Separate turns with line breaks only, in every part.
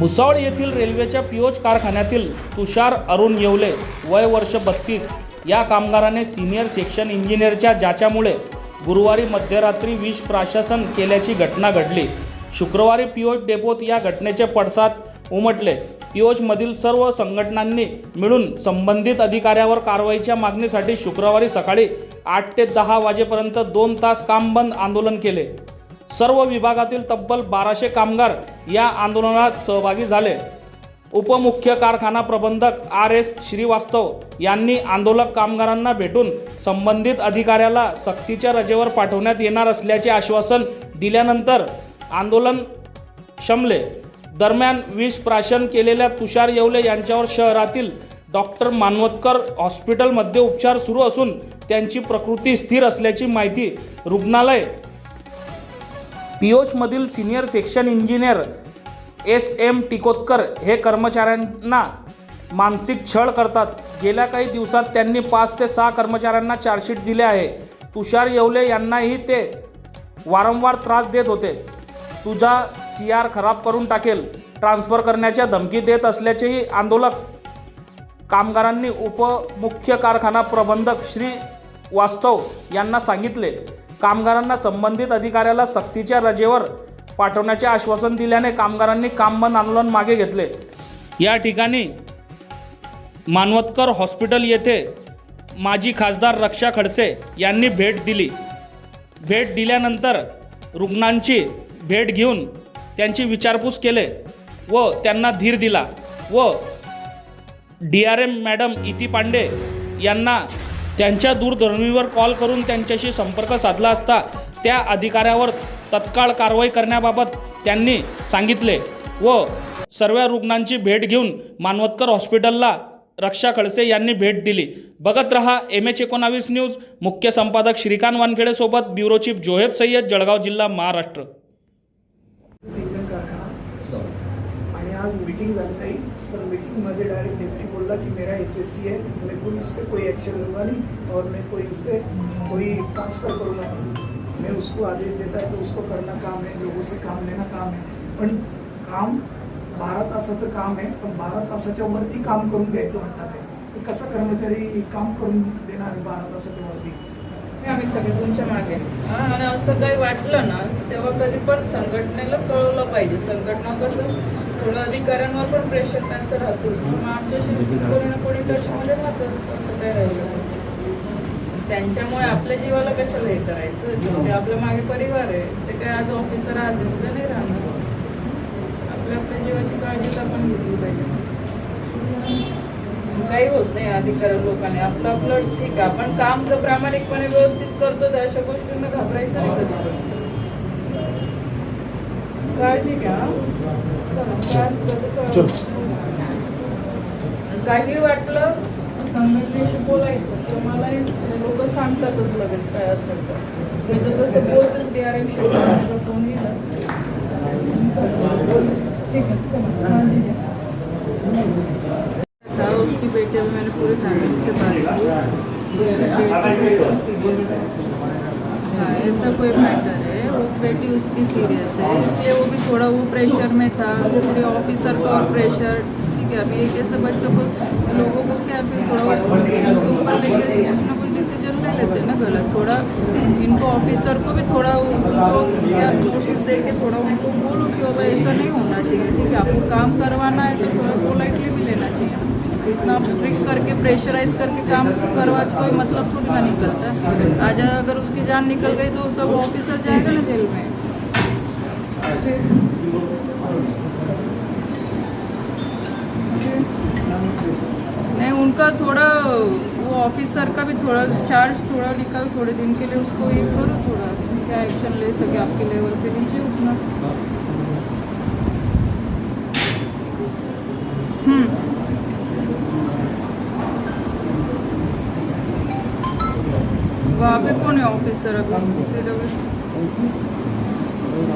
भुसावळ येथील रेल्वेच्या पियोज कारखान्यातील तुषार अरुण येवले वय वर्ष बत्तीस. या कामगाराने सिनियर सेक्शन इंजिनियरच्या जाच्यामुळे गुरुवारी मध्यरात्री विष प्राशासन केल्याची घटना घडली. शुक्रवारी पियोज डेपोत या घटनेचे पडसाद उमटले. पियोजमधील सर्व संघटनांनी मिळून संबंधित अधिकाऱ्यावर कारवाईच्या मागणीसाठी शुक्रवारी सकाळी आठ ते दहा वाजेपर्यंत दोन तास काम बंद आंदोलन केले. सर्व विभागातील तब्बल बाराशे कामगार या आंदोलनात सहभागी झाले. उपमुख्य कारखाना प्रबंधक आर एस श्रीवास्तव यांनी आंदोलक कामगारांना भेटून संबंधित अधिकाऱ्याला सक्तीच्या रजेवर पाठवण्यात येणार असल्याचे आश्वासन दिल्यानंतर आंदोलन शमले. दरम्यान विष प्राशन केलेल्या तुषार येवले यांच्यावर शहरातील डॉक्टर मानवतकर हॉस्पिटलमध्ये उपचार सुरू असून त्यांची प्रकृती स्थिर असल्याची माहिती रुग्णालय पियोजमधील senior section engineer S M Tikotkar हे कर्मचाऱ्यांना मानसिक छळ करतात. गेल्या काही दिवसात त्यांनी पाच ते सहा कर्मचाऱ्यांना चार्जशीट दिले आहे. तुषार येवले यांनाही ते वारंवार त्रास देत होते. तुझा सी आर खराब करून टाकेल ट्रान्स्फर करण्याच्या धमकी देत असल्याचेही आंदोलक कामगारांनी उपमुख्य कारखाना प्रबंधक श्री वास्तव यांना सांगितले. कामगारांना संबंधित अधिकाऱ्याला सक्तीच्या रजेवर पाठवण्याचे आश्वासन दिल्याने कामगारांनी काम बंद आंदोलन मागे घेतले. या ठिकाणी मानवतकर हॉस्पिटल येथे माजी खासदार रक्षा खडसे यांनी भेट दिली. भेट दिल्यानंतर रुग्णांची भेट घेऊन त्यांची विचारपूस केले व त्यांना धीर दिला व डी आर एम मॅडम इती पांडे यांना त्यांच्या दूरध्वनीवर कॉल करून त्यांच्याशी संपर्क साधला असता त्या अधिकाऱ्यावर तत्काळ कारवाई करण्याबाबत त्यांनी सांगितले व सर्व रुग्णांची भेट घेऊन मानवतकर हॉस्पिटलला रक्षा खडसे यांनी भेट दिली. बघत रहा एम एच एकोणावीस न्यूज. मुख्य संपादक श्रीकांत वानखेडेसोबत ब्युरो चीफ जोहेब सय्यद जळगाव जिल्हा महाराष्ट्र.
आणि आज मीटिंग झाली ताई. तर मीटिंगमध्ये डायरेक्ट कि मेरा एस एस सी है मैं कोई उस पर कोई एक्शन लूँगा नहीं और मैं कोई उस पर कोई ट्रांसफ़र करूँगा नहीं मैं उसको आदेश देता है तो उसको करना काम है लोगों से काम लेना काम है पण काम बारा तासाचं काम आहे पण बारा तासाच्या वरती काम करून घ्यायचं म्हणतात ते कसं कर्मचारी काम करून देणार बारा तासाच्या वरती
आम्ही सगळे तुमच्या मागे आणि असं काही वाटलं ना तेव्हा कधी पण संघटनेला कळवलं पाहिजे संघटना कसं थोडं अधिकाऱ्यांवर पण प्रेशर त्यांचं राहतो मग आमच्याशी कोणी ना कोणी टचमध्ये राहतच असं काय राहिलं त्यांच्यामुळे आपल्या जीवाला कशाला हे करायचं? ते आपल्या मागे परिवार आहे. ते काय आज ऑफिसर आज नाही राहणार. आपल्या आपल्या जीवाची काळजी आपण घेतली पाहिजे. काही होत नाही अधिकारी लोकांनी. आपलं आपलं ठीक आहे. आपण काम जर प्रामाणिकपणे व्यवस्थित करतो तर अशा गोष्टींना घाबरायचं नाही कधी चला त्रास काही वाटलं संघटनेशी बोलायचं. तर मला लोक सांगतातच लगेच काय असेल तर. मी तर तसं बोलतेच डी आर एम फ़ोन येईल ठीक आहे चला. काळजी घ्या था उसकी बेटी अभी मैंने पूरी फैमिली से बात की। उसकी बेटी सीरियस है। ऐसा कोई मैटर है। बेटी उसकी सीरियस है। इसलिए वो भी थोड़ा वो प्रेशर में था, पूरे ऑफिसर का और प्रेशर ठीक है, अभी एक ऐसे बच्चों को, लोगों को क्या फिर थोड़ा ऊपर लेके ऐसे कुछ ना कुछ डिसीज़न ले लेते हैं ना गलत। थोड़ा इनको ऑफिसर को भी थोड़ा उनको क्या नोटिस दे के थोड़ा उनको बोलो कि वो ऐसा नहीं होना चाहिए। ठीक है, आपको काम करवाना है इतना आप स्ट्रिक्ट करके प्रेशराइज करके काम करवा के कोई मतलब थोड़ी ना निकलता। है आज अगर उसकी जान निकल गई तो सब ऑफिसर जाएगा ना जेल में? नहीं उनका थोड़ा वो ऑफिसर का भी थोड़ा चार्ज थोड़ा निकल थोड़े दिन के लिए उसको ये करो थोड़ा क्या एक्शन ले सके आपके लेवल पे? लीजिए उतना। ऑफिसर अभी CW?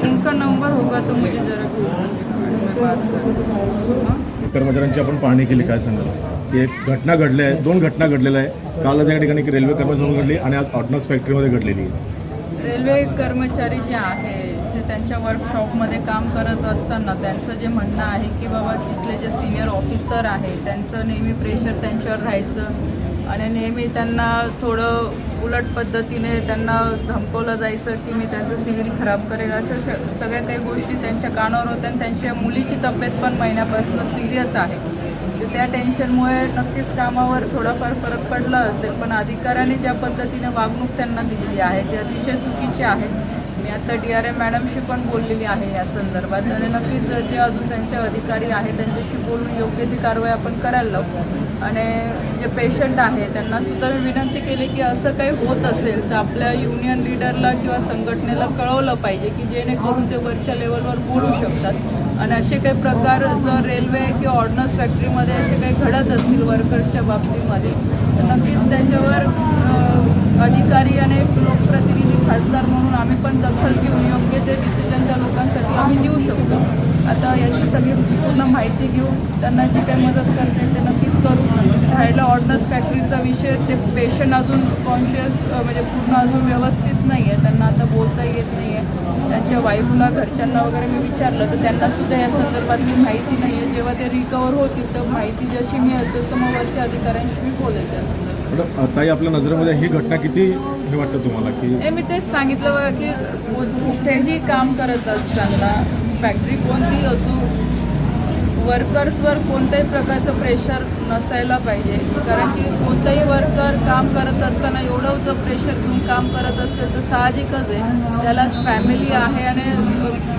उनका नंबर होगा तो मुझे जरा भेज बात कर हाँ
कर्मचाऱ्यांची आपण पाहणी केली काय सांगाल? एक घटना घडली आहे दोन घटना घडलेल्या आहे काल त्या ठिकाणी एक रेल्वे कर्मचारी घडली आणि आज ऑटनस फॅक्टरीमध्ये घडलेली आहे.
रेल्वे कर्मचारी जे आहे ते त्यांच्या वर्कशॉपमध्ये काम करत असताना त्यांचं जे म्हणणं आहे की बाबा तिथले जे सिनियर ऑफिसर आहे त्यांचं नेहमी प्रेशर त्यांच्यावर राहायचं. आणि नेहमी त्यांना थोडं उलट पद्धतीने त्यांना धमकवलं जायचं की मी त्यांचं सिव्हिल खराब करेल अशा सगळ्या काही गोष्टी त्यांच्या कानावर होत्या आणि त्यांच्या मुलीची तब्येत पण महिन्यापासून सिरियस आहे. तर त्या टेन्शनमुळे नक्कीच कामावर थोडाफार फरक पडला असेल पण अधिकाऱ्याने ज्या पद्धतीने वागणूक त्यांना दिलेली आहे ते अतिशय चुकीची आहे. मी आता डी आर एम मॅडमशी पण बोललेली आहे या संदर्भात. आणि नक्कीच जे अजून त्यांचे अधिकारी आहेत त्यांच्याशी बोलून योग्य ती कारवाई आपण करायला लावू. आणि जे पेशंट आहे त्यांना सुद्धा मी विनंती केली की असं काही होत असेल तर आपल्या युनियन लीडरला किंवा संघटनेला कळवलं पाहिजे की जेणेकरून ते वरच्या लेवलवर बोलू शकतात. आणि असे काही प्रकार जर रेल्वे किंवा ऑर्डनन्स फॅक्टरीमध्ये असे काही घडत असतील वर्कर्सच्या बाबतीमध्ये तर नक्कीच त्याच्यावर अधिकारी आणि खासदार म्हणून आम्ही पण दखल घेऊन योग्य ते डिसिजन त्या लोकांसाठी आम्ही देऊ शकतो. आता याची सगळी पूर्ण माहिती घेऊ. त्यांना जी काही मदत करता येईल ते नक्कीच करू. राहिला ऑर्डनन्स फॅक्टरीचा विषय ते पेशंट अजून कॉन्शियस म्हणजे पूर्ण अजून व्यवस्थित नाही आहे त्यांना आता बोलता येत नाही आहे त्यांच्या वाईफला घरच्यांना वगैरे मी विचारलं तर त्यांनासुद्धा या संदर्भातली माहिती नाही आहे जेव्हा ते रिकवर होतील तर माहिती जशी मिळेल तसं वरच्या अधिकाऱ्यांशी मी बोलेल त्या संदर्भात.
ताई आपल्या नजरेमध्ये ही घटना किती हे वाटतं तुम्हाला की
मी तेच सांगितलं बघा की कुठेही काम करत असताना फॅक्टरी कोणतीही असो वर्कर्सवर कोणत्याही प्रकारचं प्रेशर नसायला पाहिजे. कारण की कोणताही वर्कर काम करत असताना एवढं जर प्रेशर घेऊन काम करत असेल तर साहजिकच आहे. त्याला फॅमिली आहे आणि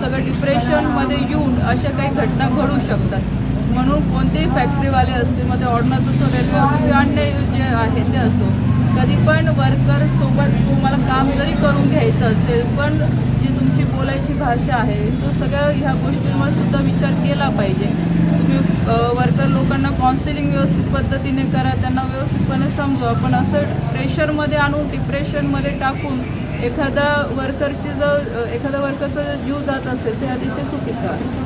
सगळं डिप्रेशनमध्ये येऊन अशा काही घटना घडू शकतात. म्हणून कोणतेही फॅक्टरीवाले असतील मग ते ऑर्डनन्स असो रेल्वे असो किंवा अन्य जे आहे ते असो कधी पण वर्कर सोबत तुम्हाला काम जरी करून घ्यायचं असेल पण जी तुमची बोलायची भाषा आहे तो सगळ्या ह्या गोष्टींवर सुद्धा विचार केला पाहिजे. तुम्ही वर्कर लोकांना काउन्सिलिंग व्यवस्थित पद्धतीने करा त्यांना व्यवस्थितपणे समजवा पण असं प्रेशरमध्ये आणून डिप्रेशनमध्ये टाकून एखादा वर्करची जर एखाद्या वर्करचा जर जीव जात असेल ते अतिशय चुकीचं आहे.